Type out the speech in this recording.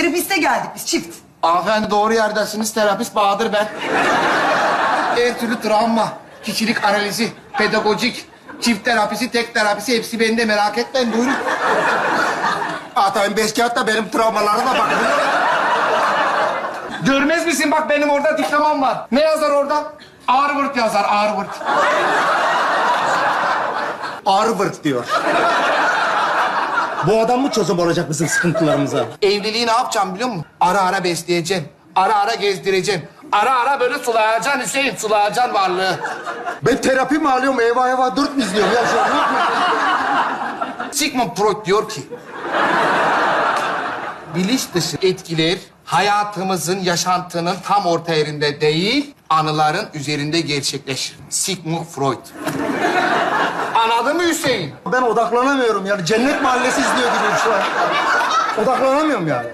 Terapiste geldik biz çift. Hanımefendi doğru yerdesiniz. Terapist Bahadır ben. Her türlü travma, kişilik analizi, pedagojik, çift terapisi, tek terapisi hepsi bende merak etmeyin. Buyurun. Tabii beş kağıtta benim travmalara da bakın. Görmez misin? Bak benim orada diplomam var. Ne yazar orada? Harvard yazar, Harvard. Harvard diyor. Bu adam mı çözüm olacak bizim sıkıntılarımıza? Evliliği ne yapacağım biliyor musun? Ara ara besleyeceğim. Ara ara gezdireceğim. Ara ara böyle sulayacaksın Hüseyin, sulayacaksın varlığı. Ben terapi mi alıyorum? Eyvah eyvah dört mü izliyorum ya şu an? Sigmund Freud diyor ki... Bilinç dışı etkiler hayatımızın, yaşantının tam orta yerinde değil, anıların üzerinde gerçekleşir. Sigmund Freud. Anladın mı Hüseyin? Ben odaklanamıyorum yani. Cennet mahallesi izliyor gibiyim şu an. Odaklanamıyorum yani.